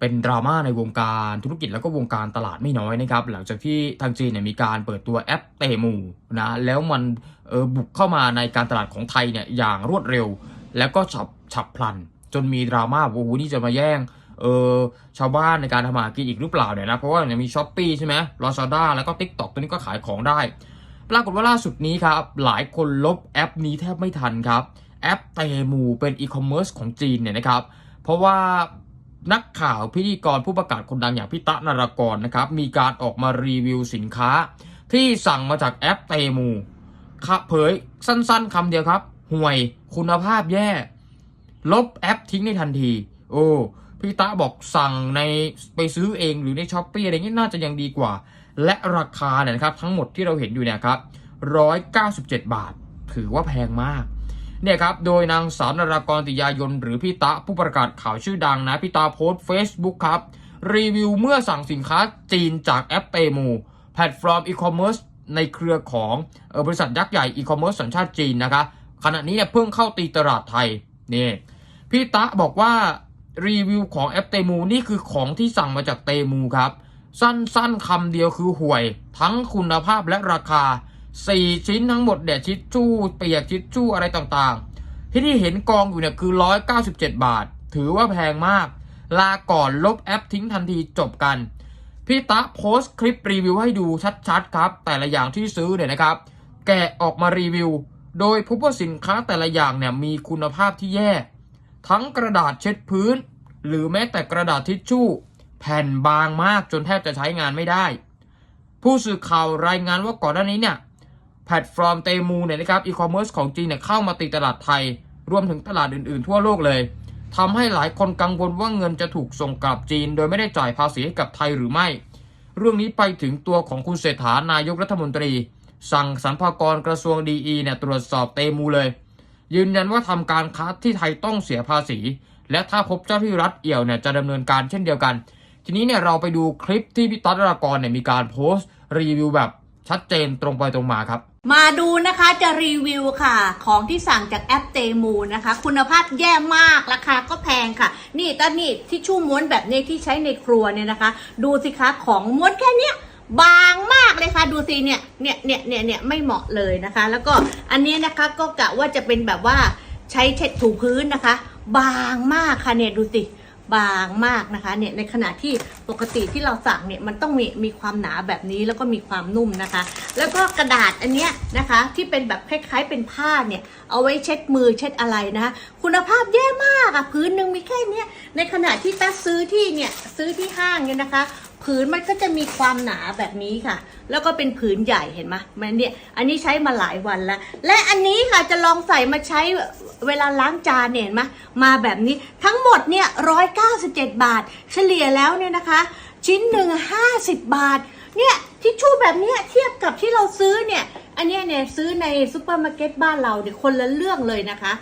เป็นดราม่าในวงการธุรกิจแล้วก็วงการตลาดไม่น้อยนะครับ หลังจากที่ทางจีนเนี่ยมีการเปิดตัวแอปเตมูนะแล้วมันออบุกเข้ามาในการตลาดของไทยเนี่ยอย่างรวดเร็ว แล้วก็ฉับ ฉับพลัน จนมีดราม่าว่าโอ้โหนี่จะมาแย่งเออชาวบ้านในการทำมาหากินอีกหรือเปล่าเนี่ยนะ เพราะว่าเนี่ยมีช้อปปีใช่ไหมลาซาด้าแล้วก็ t ิ k t o k ตัวนี้ก็ขายของได้ ปรากฏว่าล่าสุดนี้ครับ หลายคนลบแอปนี้แทบไม่ทันครับ แอปเตมูเป็นอีคอมเมิร์ซของจีนเนี่ยนะครับ เพราะว่านักข่าวพิธีกรผู้ประกาศคนดังอย่างพี่ตะนารกรนะครับ มีการออกมารีวิวสินค้า ที่สั่งมาจากแอปเตมูครับเผยสั้นๆคำเดียวครับห่วยคุณภาพแย่ ลบแอปทิ้งในทันที โอ้พี่ตะบอกสั่งในไปซื้อเองหรือในช้อปปี้อะไรเงี้ยน่าจะยังดีกว่า และราคาเนี่ยนะครับทั้งหมดที่เราเห็นอยู่เนี่ยครับ197บาท ถือว่าแพงมากเนี่ยครับ โดยนางสาวนารากรติยายน หรือพี่ตะผู้ประกาศข่าวชื่อดังนะ พี่ตาโพสต์ Facebook ครับ รีวิวเมื่อสั่งสินค้าจีนจากแอปเตมูแพลตฟอร์มอีคอมเมิร์ซในเครือของบริษัทยักษ์ใหญ่อีคอมเมิร์ซสัญชาติจีนนะคะ ขณะนี้เนี่ยเพิ่งเข้าตีตลาดไทยนี่ พี่ตะบอกว่ารีวิวของแอปเตมูนี่คือของที่สั่งมาจากเตมูครับ สั้นๆคำเดียวคือห่วย ทั้งคุณภาพและราคา 4 ชิ้นทั้งหมดเดี่ยชิดจู้เปียกชิดจู้อะไรต่างๆ ที่ที่เห็นกองอยู่เนี่ยคือ 197 บาท ถือว่าแพงมาก ลาก่อนลบแอปทิ้งทันทีจบกัน พี่ตะโพสต์คลิปรีวิวให้ดูชัดๆครับ แต่ละอย่างที่ซื้อเนี่ยนะครับ แกะออกมารีวิว โดยพบว่าสินค้าแต่ละอย่างเนี่ยมีคุณภาพที่แย่ ทั้งกระดาษเช็ดพื้น หรือแม้แต่กระดาษทิชชู่ แผ่นบางมากจนแทบจะใช้งานไม่ได้ ผู้สื่อข่าวรายงานว่าก่อนหน้านี้เนี่ยแพลตฟอร์มเตมูเนี่ยนะครับอีคอมเมิร์ซของจีนเนี่ยเข้ามาตีตลาดไทย รวมถึงตลาดอื่นๆ ทั่วโลกเลยทำให้หลายคนกังวลว่าเงินจะถูกส่งกลับจีน โดยไม่ได้จ่ายภาษีให้กับไทยหรือไม่ เรื่องนี้ไปถึงตัวของคุณเศรษฐานายกรัฐมนตรี สั่งสรรพากรกระทรวงดีอีเนี่ยตรวจสอบเตมูเลย ยืนยันว่าทำการค้าที่ไทยต้องเสียภาษี และถ้าพบเจ้าที่รัฐเอี่ยวเนี่ยจะดำเนินการเช่นเดียวกัน ทีนี้เนี่ยเราไปดูคลิปที่พี่ต๊ดรากรเนี่ยมีการโพสต์รีวิวแบบชัดเจนตรงไปตรงมาครับ มาดูนะคะจะรีวิวค่ะ ของที่สั่งจากแอปเตมูนะคะ คุณภาพแย่มากราคาก็แพงค่ะ นี่ตอนนี้ที่ชู่ม้วนแบบนี้ที่ใช้ในครัวเนี่ยนะคะ ดูสิคะของม้วนแค่เนี้ย บางมากเลยค่ะดูสิเนี่ยเนี่ยเนี่ยเนี่ยเนี่ยไม่เหมาะเลยนะคะ แล้วก็อันนี้นะคะก็กะว่าจะเป็นแบบว่าใช้เช็ดถูพื้นนะคะ บางมากค่ะเนี่ยดูสิบางมากนะคะเนี่ยในขณะที่ปกติที่เราสั่งเนี่ยมันต้องมีมีความหนาแบบนี้แล้วก็มีความนุ่มนะคะ แล้วก็กระดาษอันเนี้ยนะคะที่เป็นแบบคล้ายๆเป็นผ้าเนี่ยเอาไว้เช็ดมือเช็ดอะไรนะคะคุณภาพแย่มากอะพื้นหนึ่งมีแค่เนี้ยในขณะที่ตัดซื้อที่เนี่ยซื้อที่ห้างเนี่ยนะคะ ผืนมันก็จะมีความหนาแบบนี้ค่ะ แล้วก็เป็นผืนใหญ่เห็นไหมมันเนี่ย อันนี้ใช้มาหลายวันแล้ว และอันนี้ค่ะจะลองใส่มาใช้เวลาล้างจานเนี่ยเห็นไหมมาแบบนี้ทั้งหมดเนี่ยร้อยเก้าสิบเจ็ดบาท เฉลี่ยแล้วเนี่ยนะคะ ชิ้นหนึ่งห้าสิบบาท เนี่ยทิชชู่แบบเนี้ยเทียบกับที่เราซื้อเนี่ย อันนี้เนี่ยซื้อในซูเปอร์มาร์เก็ตบ้านเราเนี่ยคนละเรื่องเลยนะคะ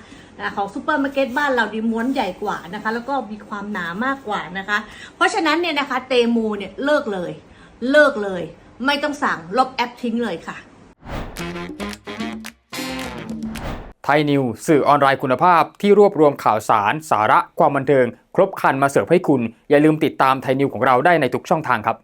ของซูเปอร์มาร์เก็ตบ้านเราดีม้วนใหญ่กว่านะคะ แล้วก็มีความหนามากกว่านะคะ เพราะฉะนั้นเนี่ยนะคะเตมูเนี่ยเลิกเลย เลิกเลย ไม่ต้องสั่งลบแอปทิ้งเลยค่ะไทยนิวสื่อออนไลน์คุณภาพที่รวบรวมข่าวสาร สาระความบันเทิง ครบครันมาเสิร์ฟให้คุณ อย่าลืมติดตามไทยนิวของเราได้ในทุกช่องทางครับ